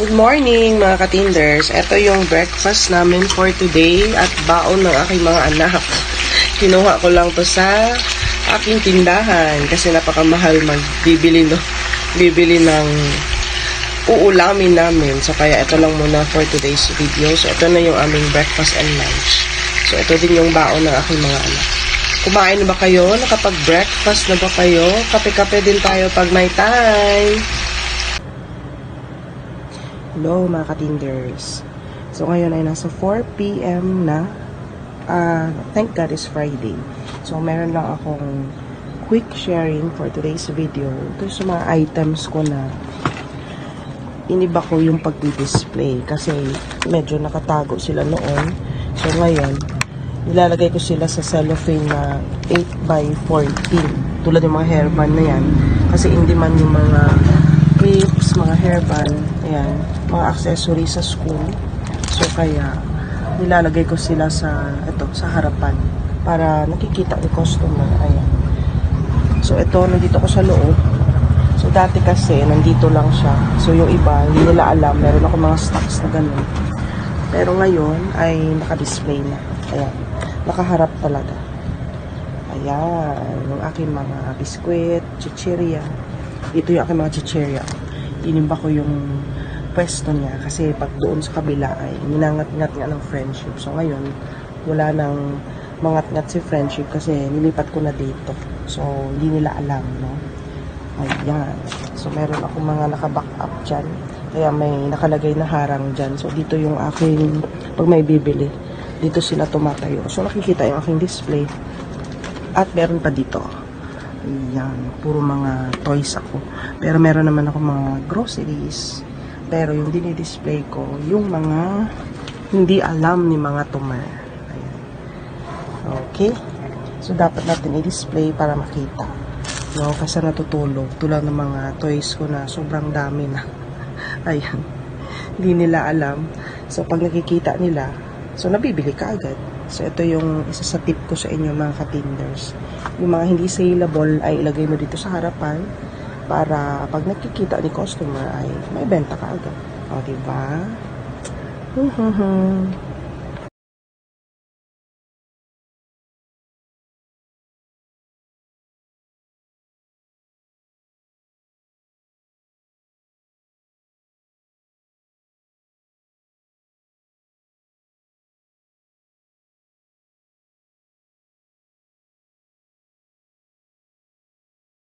Good morning mga katinders. Ito yung breakfast namin for today at baon ng aking mga anak. Kinuha ko lang to sa aking tindahan kasi napakamahal magbibili no bibili ng uulamin namin. So kaya ito lang muna for today's video. So ito na yung aming breakfast and lunch. So ito din yung baon ng aking mga anak. Kumain na ba kayo? Nakapag-breakfast na ba kayo? Kape-kape din tayo pag may time. Hello mga katinders. So ngayon ay nasa 4pm na. Ah, thank God it's Friday. So meron lang akong quick sharing for today's video. Ito sa mga items ko na iniba ko yung pagdi-display kasi medyo nakatago sila noon. So ngayon, nilalagay ko sila sa cellophane na 8x14. Tulad ng mga hairband na yan. Kasi hindi man yung mga clips, mga hairband, ayan, mga accessories sa school. So kaya nilalagay ko sila sa ito sa harapan para nakikita ni customer. Ayan. So ito nandito ko sa loob. So dati kasi nandito lang siya. So yung iba hindi nila alam, meron ako mga stocks na ganun. Pero ngayon ay naka-display na. Ayan. Nakaharap talaga. Ayan. Yung aking mga biskwit, chichirya. Ito yung aking mga chichirya. Inimba ko yung pwesto niya kasi pag doon sa kabila ay minangat-ngat nga ng friendship. So ngayon, wala nang mangat-ngat si friendship kasi nilipat ko na dito. So, hindi nila alam, no? Ayan. So, meron ako mga naka-back up dyan. Kaya may nakalagay na harang dyan. So, dito yung aking, pag may bibili, dito sila tumatayo. So, nakikita yung aking display. At meron pa dito. Ayan. Puro mga toys ako. Pero meron naman ako mga groceries. Pero yung dinidisplay ko, yung mga hindi alam ni mga tumer. Ayan. Okay? So, dapat natin i-display para makita. No, kasi natutulog. Tulad ng mga toys ko na sobrang dami na. Ayan. Hindi nila alam. So, pag nakikita nila, so, nabibili ka agad. So, ito yung isa sa tip ko sa inyo mga katinders. Yung mga hindi saleable ay ilagay mo dito sa harapan para pag nakikita ni customer ay may benta ka agad. O, diba?